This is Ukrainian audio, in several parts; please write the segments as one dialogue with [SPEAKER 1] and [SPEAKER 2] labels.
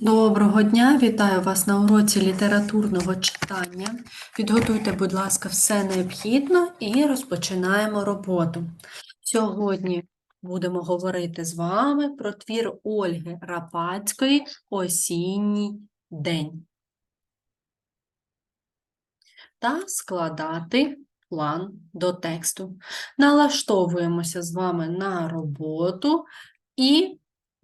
[SPEAKER 1] Доброго дня, вітаю вас на уроці літературного читання. Підготуйте, будь ласка, все необхідно і розпочинаємо роботу. Сьогодні будемо говорити з вами про твір Ольги Рапацької Осінній день та складати план до тексту. Налаштовуємося з вами на роботу і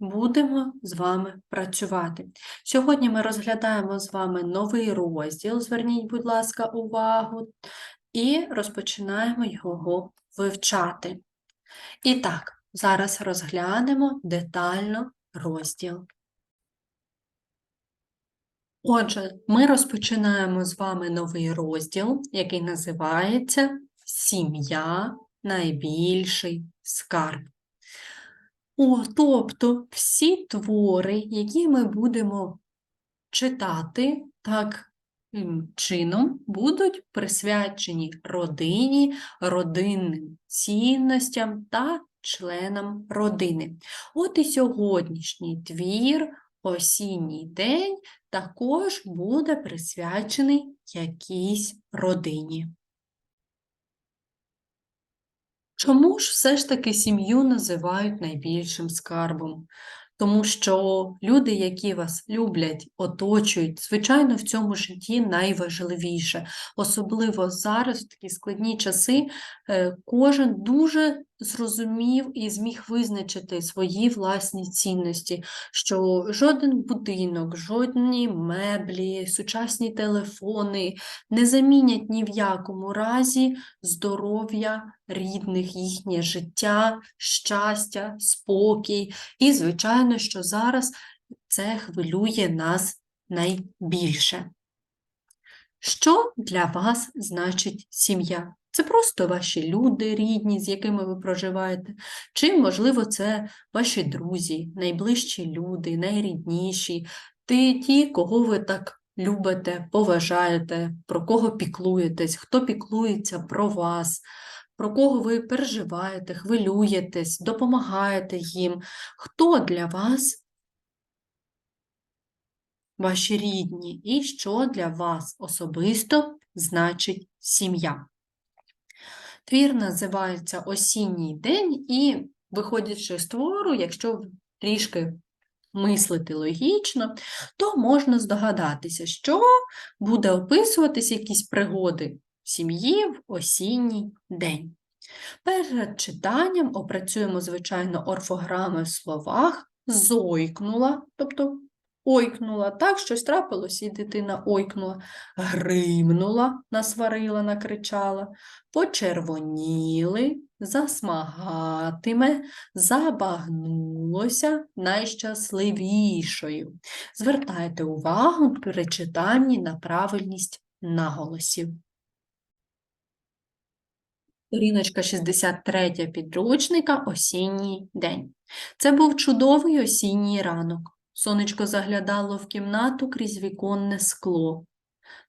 [SPEAKER 1] будемо з вами працювати. Сьогодні ми розглядаємо з вами новий розділ, зверніть, будь ласка, увагу, і розпочинаємо його вивчати. І так, зараз розглянемо детально розділ. Отже, ми розпочинаємо з вами новий розділ, який називається Сім'я найбільший скарб. О, тобто всі твори, які ми будемо читати таким чином, будуть присвячені родині, родинним цінностям та членам родини. От і сьогоднішній твір, осінній день, також буде присвячений якійсь родині. Чому ж все ж таки сім'ю називають найбільшим скарбом? Тому що люди, які вас люблять, оточують, звичайно, в цьому житті найважливіше. Особливо зараз, в такі складні часи, е, кожен дуже зрозумів і зміг визначити свої власні цінності, що жоден будинок, жодні меблі, сучасні телефони не замінять ні в якому разі здоров'я рідних, їхнє життя, щастя, спокій. І, звичайно, що зараз це хвилює нас найбільше. Що для вас значить сім'я? Це просто ваші люди рідні, з якими ви проживаєте, чи, можливо, це ваші друзі, найближчі люди, найрідніші, ті, ті, кого ви так любите, поважаєте, про кого піклуєтесь, хто піклується про вас, про кого ви переживаєте, хвилюєтесь, допомагаєте їм, хто для вас ваші рідні? І що для вас особисто значить сім'я. Твір називається Осінній день, і, виходячи з твору, якщо трішки мислити логічно, то можна здогадатися, що буде описуватися якісь пригоди сім'ї в осінній день. Перед читанням опрацюємо, звичайно, орфограми в словах, зойкнула, тобто ойкнула, так, щось трапилось, і дитина ойкнула, гримнула, насварила, накричала, почервоніли, засмагатиме, забагнулося найщасливішою. Звертайте увагу при читанні на правильність наголосів. Сторіночка 63 підручника «Осінній день». Це був чудовий осінній ранок. Сонечко заглядало в кімнату крізь віконне скло.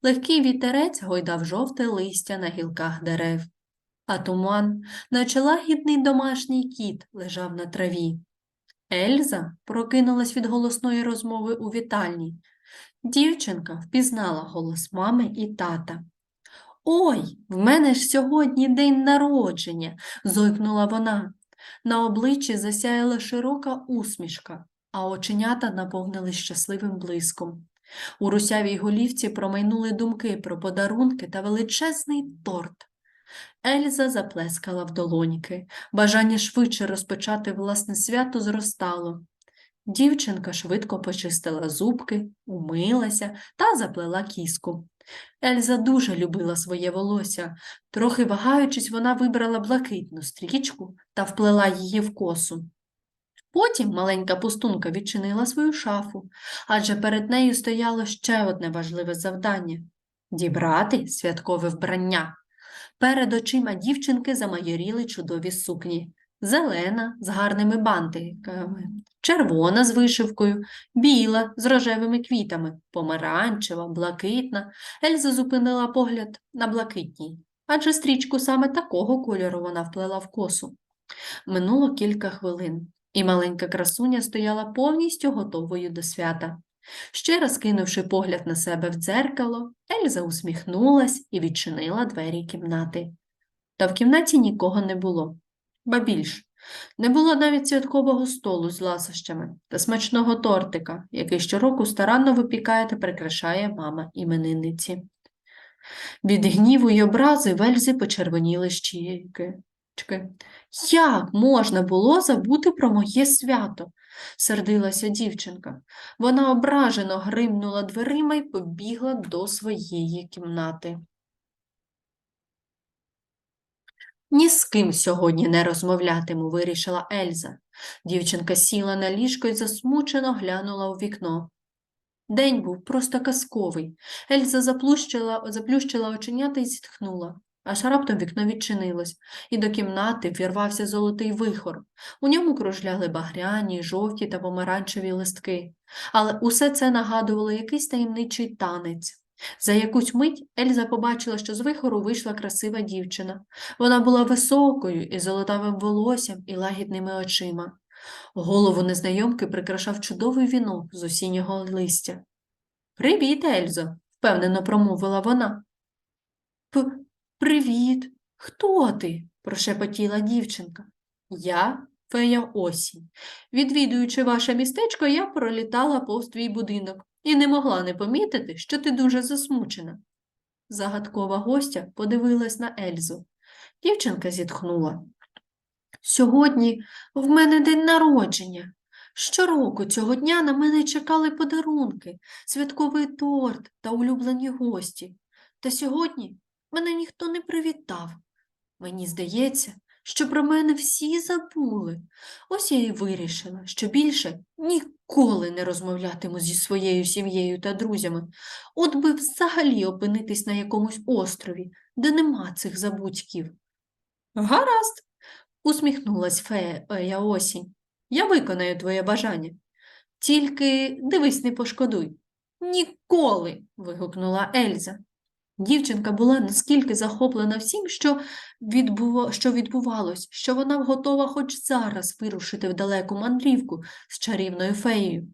[SPEAKER 1] Легкий вітерець гойдав жовте листя на гілках дерев, а туман, наче лагідний домашній кіт, лежав на траві. Ельза прокинулась від голосної розмови у вітальні. Дівчинка впізнала голос мами і тата. Ой, в мене ж сьогодні день народження, зойкнула вона. На обличчі засяяла широка усмішка, а оченята наповнились щасливим блиском. У русявій голівці промайнули думки про подарунки та величезний торт. Ельза заплескала в долоньки. Бажання швидше розпочати власне свято зростало. Дівчинка швидко почистила зубки, умилася та заплела кіску. Ельза дуже любила своє волосся. Трохи вагаючись, вона вибрала блакитну стрічку та вплела її в косу. Потім маленька пустунка відчинила свою шафу, адже перед нею стояло ще одне важливе завдання дібрати святкове вбрання. Перед очима дівчинки замайоріли чудові сукні. Зелена з гарними бантиками, червона з вишивкою, біла з рожевими квітами, помаранчева, блакитна. Ельза зупинила погляд на блакитній, адже стрічку саме такого кольору вона вплела в косу. Минуло кілька хвилин, і маленька красуня стояла повністю готовою до свята. Ще раз кинувши погляд на себе в дзеркало, Ельза усміхнулась і відчинила двері кімнати. Та в кімнаті нікого не було. Ба більш, не було навіть святкового столу з ласощами та смачного тортика, який щороку старанно випікає та прикрашає мама іменинниці. Від гніву й образи в Ельзи почервоніли щіки. Як можна було забути про моє свято? сердилася дівчинка. Вона ображено гримнула дверима й побігла до своєї кімнати. Ні з ким сьогодні не розмовлятиму, вирішила Ельза. Дівчинка сіла на ліжко й засмучено глянула у вікно. День був просто казковий. Ельза заплющила, заплющила оченята і зітхнула. Аж раптом вікно відчинилось, і до кімнати вірвався золотий вихор. У ньому кружляли багряні, жовті та помаранчеві листки. Але усе це нагадувало якийсь таємничий танець. За якусь мить Ельза побачила, що з вихору вийшла красива дівчина. Вона була високою, із золотавим волоссям і лагідними очима. Голову незнайомки прикрашав чудовий вінок з осіннього листя. Привіт, Ельзо, впевнено промовила вона. Привіт. Хто ти? прошепотіла дівчинка. Я фея осінь. Відвідуючи ваше містечко, я пролітала повз твій будинок і не могла не помітити, що ти дуже засмучена. Загадкова гостя подивилась на Ельзу. Дівчинка зітхнула. Сьогодні в мене день народження. Щороку цього дня на мене чекали подарунки, святковий торт та улюблені гості. Та сьогодні мене ніхто не привітав. Мені здається, що про мене всі забули. Ось я і вирішила, що більше ніколи не розмовлятиму зі своєю сім'єю та друзями. От би взагалі опинитись на якомусь острові, де нема цих забудьків. Гаразд, усміхнулась фея осінь. Я виконаю твоє бажання. Тільки дивись, не пошкодуй. Ніколи. вигукнула Ельза. Дівчинка була наскільки захоплена всім, що, відбува... що відбувалось, що вона готова хоч зараз вирушити в далеку мандрівку з чарівною феєю.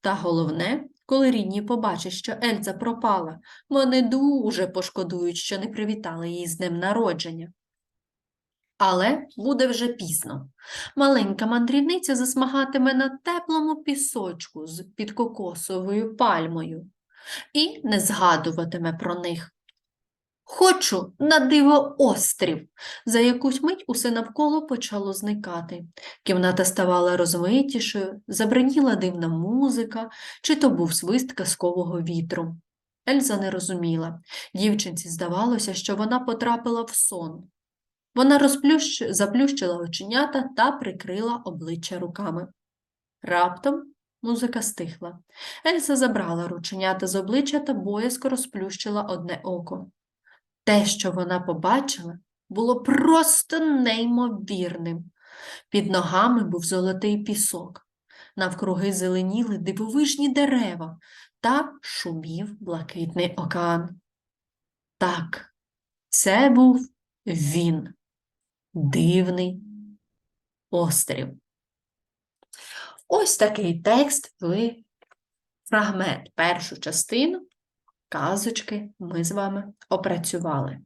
[SPEAKER 1] Та головне, коли рідні побачать, що Ельза пропала, вони дуже пошкодують, що не привітали її з днем народження. Але буде вже пізно. Маленька мандрівниця засмагатиме на теплому пісочку з під кокосовою пальмою і не згадуватиме про них. Хочу на диво острів. За якусь мить усе навколо почало зникати. Кімната ставала розмитішою, забриніла дивна музика, чи то був свист казкового вітру. Ельза не розуміла. Дівчинці здавалося, що вона потрапила в сон. Вона розплющ... заплющила оченята та прикрила обличчя руками. Раптом музика стихла. Ельза забрала рученята з обличчя та боязко розплющила одне око. Те, що вона побачила, було просто неймовірним. Під ногами був золотий пісок, навкруги зеленіли дивовижні дерева та шумів блакитний океан. Так, це був він, дивний острів. Ось такий текст в фрагмент, першу частину казочки ми з вами опрацювали.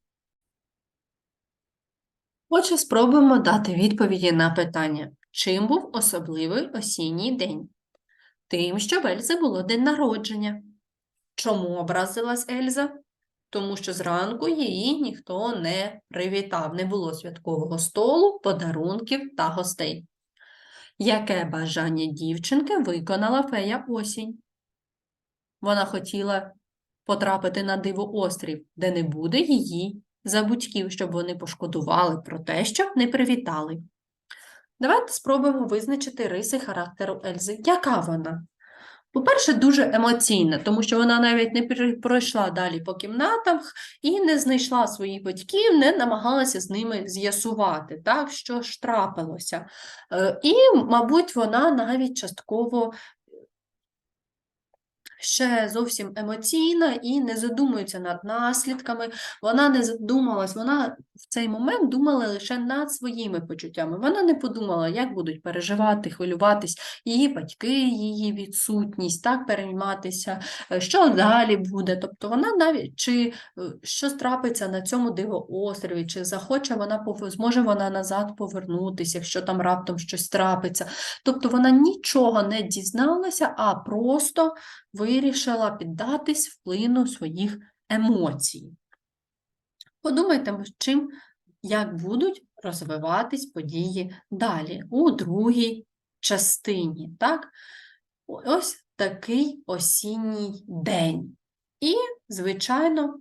[SPEAKER 1] Отже, спробуємо дати відповіді на питання, чим був особливий осінній день? Тим, що в Ельзи було день народження. Чому образилась Ельза? Тому що зранку її ніхто не привітав, не було святкового столу, подарунків та гостей. Яке бажання дівчинки виконала фея осінь? Вона хотіла потрапити на диво острів, де не буде її забудьків, щоб вони пошкодували про те, що не привітали. Давайте спробуємо визначити риси характеру Ельзи. Яка вона? По-перше, дуже емоційна, тому що вона навіть не пройшла далі по кімнатах і не знайшла своїх батьків, не намагалася з ними з'ясувати, так, що ж трапилося. Е, і, мабуть, вона навіть частково ще зовсім емоційна і не задумується над наслідками. Вона не задумалась, вона в цей момент думала лише над своїми почуттями. Вона не подумала, як будуть переживати, хвилюватись її батьки, її відсутність, так перейматися, е, що далі буде. Тобто вона навіть чи е, що трапиться на цьому дивоострові, чи захоче вона зможе вона назад повернутися, якщо там раптом щось трапиться. Тобто вона нічого не дізналася, а просто вирішила піддатись вплину своїх емоцій. Подумайте, чим, як будуть розвиватись події далі у другій частині. Так? Ось такий осінній день. І, звичайно,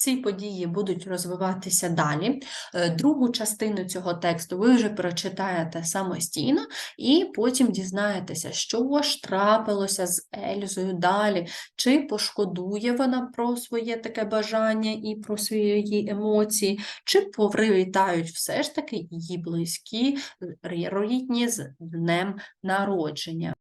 [SPEAKER 1] ці події будуть розвиватися далі. Е, Другу частину цього тексту ви вже прочитаєте самостійно, і потім дізнаєтеся, що ж трапилося з Ельзою далі, чи пошкодує вона про своє таке бажання і про свої емоції, чи привітають все ж таки її близькі, рідні з днем народження.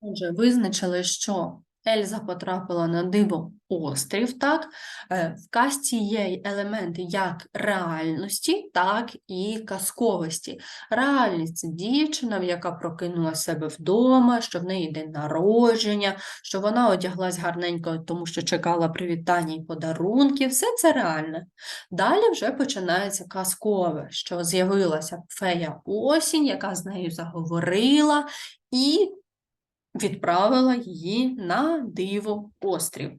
[SPEAKER 1] Отже, визначили, що Ельза потрапила на диво острів, так? Е, В казці є елементи як реальності, так і казковості. Реальність це дівчина, яка прокинула себе вдома, що в неї день народження, що вона одяглась гарненько, тому що чекала привітання і подарунків. Все це реальне. Далі вже починається казкове, що з'явилася фея осінь, яка з нею заговорила, і відправила її на диво острів.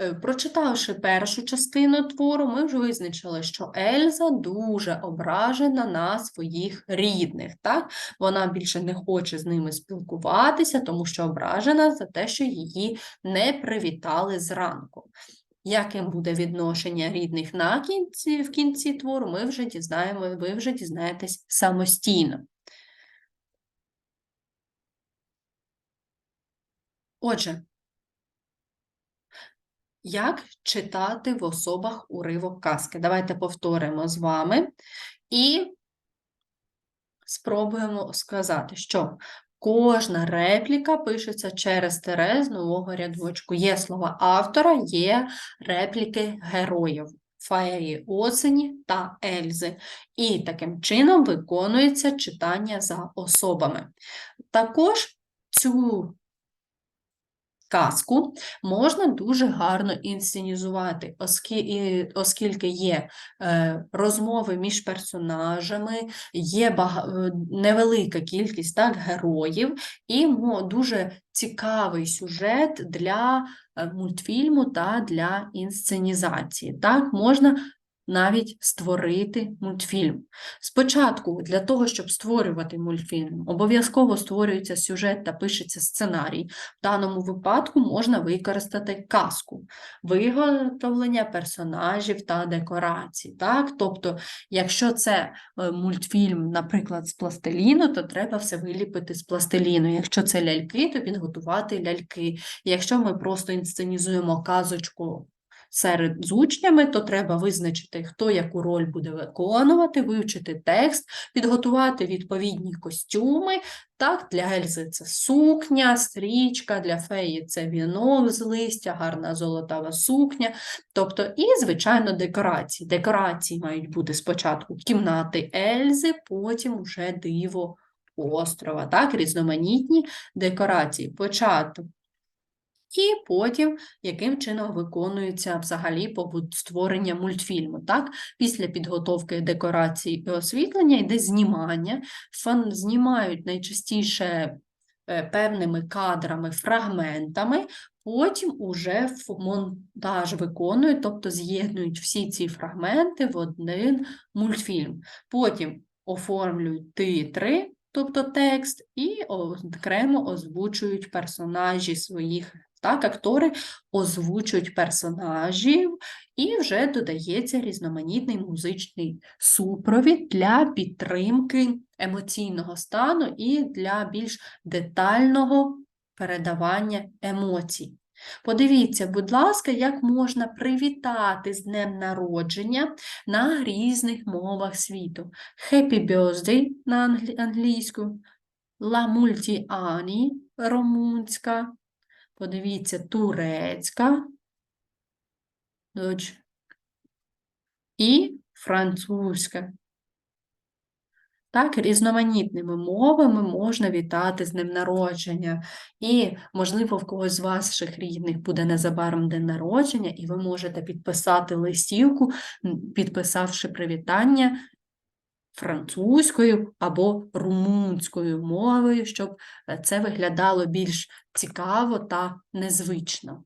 [SPEAKER 1] Е, Прочитавши першу частину твору, ми вже визначили, що Ельза дуже ображена на своїх рідних. Так? Вона більше не хоче з ними спілкуватися, тому що ображена за те, що її не привітали зранку. Яким буде відношення рідних на кінці, в кінці твору, ми вже дізнаємо, ви вже дізнаєтесь самостійно. Отже, як читати в особах уривок казки? Давайте повторимо з вами і спробуємо сказати, що кожна репліка пишеться через тире з нового рядочку. Є слова автора, є репліки героїв. Феї осені та Ельзи. І таким чином виконується читання за особами. Також цю казку можна дуже гарно інсценізувати, оскільки є е, розмови між персонажами, є е, невелика кількість так, героїв, і дуже цікавий сюжет для е, мультфільму та для інсценізації. Так, можна навіть створити мультфільм. Спочатку, для того, щоб створювати мультфільм, обов'язково створюється сюжет та пишеться сценарій. В даному випадку можна використати казку, виготовлення персонажів та декорацій. Так? Тобто, якщо це е, мультфільм, наприклад, з пластиліну, то треба все виліпити з пластиліну. Якщо це ляльки, то підготувати ляльки. Якщо ми просто інсценізуємо казочку серед з учнями, то треба визначити, хто яку роль буде виконувати, вивчити текст, підготувати відповідні костюми. Так, для Ельзи це сукня, стрічка, для феї це вінок з листя, гарна золотава сукня. Тобто, і, звичайно, декорації. Декорації мають бути спочатку кімнати Ельзи, потім вже диво острова. Так, різноманітні декорації. Початок і потім, яким чином виконується взагалі побут створення мультфільму. Так? Після підготовки декорацій і освітлення йде знімання. Фан знімають найчастіше е, певними кадрами, фрагментами, потім уже монтаж виконують, тобто з'єднують всі ці фрагменти в один мультфільм. Потім оформлюють титри, тобто текст, і окремо озвучують персонажі своїх так, актори озвучують персонажів, і вже додається різноманітний музичний супровід для підтримки емоційного стану і для більш детального передавання емоцій. Подивіться, будь ласка, як можна привітати з днем народження на різних мовах світу. Happy birthday на англійську, La Multi Anni румунська. Подивіться, турецька. Доч. І французька. Так, різноманітними мовами можна вітати з днем народження. І, можливо, в когось з ваших рідних буде незабаром день народження, і ви можете підписати листівку, підписавши привітання французькою або румунською мовою, щоб е, це виглядало більш цікаво та незвично.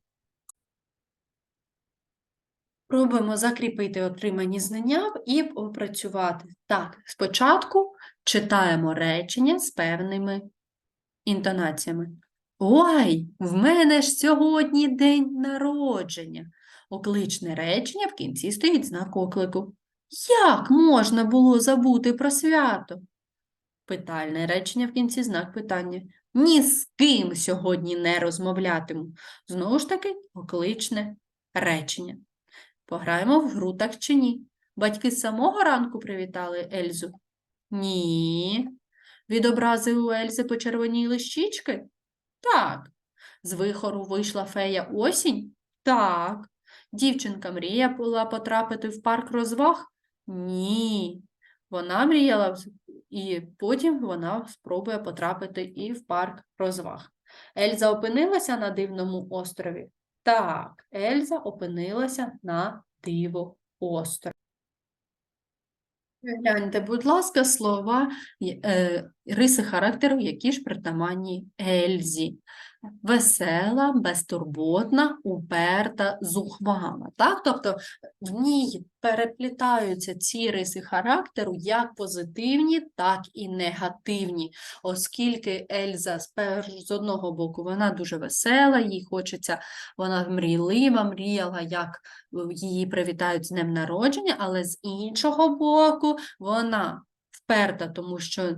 [SPEAKER 1] Пробуємо закріпити отримані знання і опрацювати. Так, спочатку читаємо речення з певними інтонаціями. Ой, в мене ж сьогодні день народження. Окличне речення в кінці стоїть знак оклику. Як можна було забути про свято? Питальне речення в кінці знак питання. Ні з ким сьогодні не розмовлятиму. Знову ж таки, окличне речення. Пограємо в гру так чи ні? Батьки з самого ранку привітали Ельзу? Ні. Від образи у Ельзи почервоніли щічки? Так. З вихору вийшла фея осінь? Так. Дівчинка мрія була потрапити в парк розваг? Ні. Вона мріяла, і потім вона спробує потрапити і в парк розваг. Ельза опинилася на дивному острові? Так, Ельза опинилася на диво острові. Гляньте, будь ласка, слова, е, риси характеру, які ж притаманні Ельзі. Весела, безтурботна, уперта, зухвала. Так? Тобто в ній переплітаються ці риси характеру як позитивні, так і негативні, оскільки Ельза з, одного боку вона дуже весела, їй хочеться, вона мрійлива, мріяла, як її привітають з днем народження, але з іншого боку вона вперта, тому що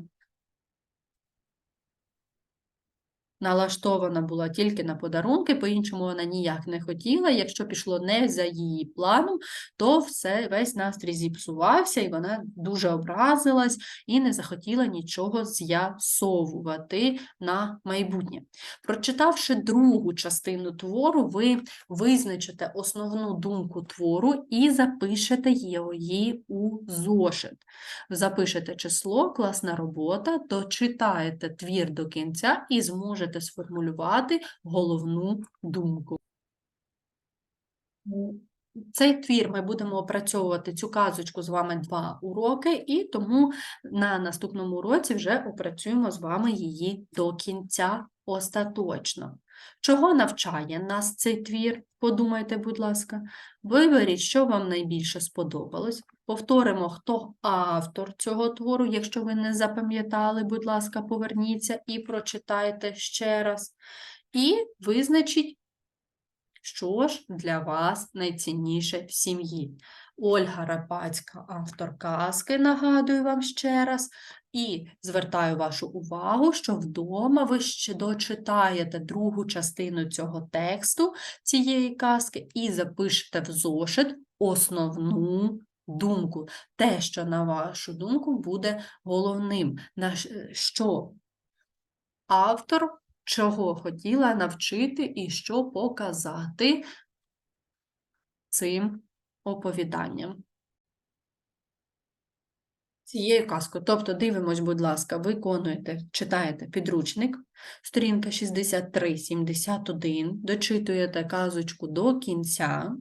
[SPEAKER 1] налаштована була тільки на подарунки, по-іншому вона ніяк не хотіла. Якщо пішло не за її планом, то все, весь настрій зіпсувався, і вона дуже образилась і не захотіла нічого з'ясовувати на майбутнє. Прочитавши другу частину твору, ви визначите основну думку твору і запишете її у зошит. Запишете число, класна робота, дочитаєте твір до кінця і зможете сформулювати головну думку. Цей твір ми будемо опрацьовувати цю казочку з вами два уроки, і тому на наступному уроці вже опрацюємо з вами її до кінця остаточно. Чого навчає нас цей твір? Подумайте, будь ласка. Виберіть, що вам найбільше сподобалось. Повторимо, хто автор цього твору. Якщо ви не запам'ятали, будь ласка, поверніться і прочитайте ще раз. І визначіть, що ж для вас найцінніше в сім'ї. Ольга Рапацька, автор казки, нагадую вам ще раз. І звертаю вашу увагу, що вдома ви ще дочитаєте другу частину цього тексту, цієї казки, і запишете в зошит основну думку. Те, що, на вашу думку, буде головним, на що автор чого хотіла навчити і що показати цим оповіданням. Цією казкою. Тобто, дивимось, будь ласка, виконуєте, читаєте підручник, сторінка 63-71, дочитуєте казочку до кінця.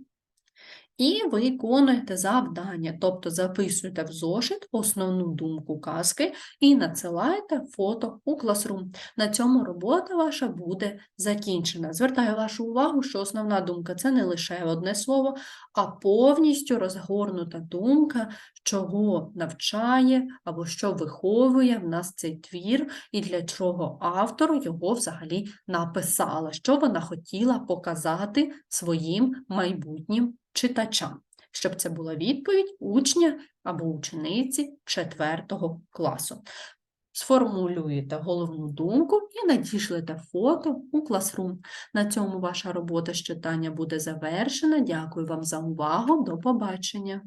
[SPEAKER 1] І виконуєте завдання, тобто записуєте в зошит основну думку казки і надсилаєте фото у Classroom. На цьому робота ваша буде закінчена. Звертаю вашу увагу, що основна думка це не лише одне слово, а повністю розгорнута думка, чого навчає або що виховує в нас цей твір, і для чого автор його взагалі написала, що вона хотіла показати своїм майбутнім читачам, щоб це була відповідь учня або учениці 4 класу. Сформулюєте головну думку і надішлете фото у Classroom. На цьому ваша робота з читання буде завершена. Дякую вам за увагу. До побачення!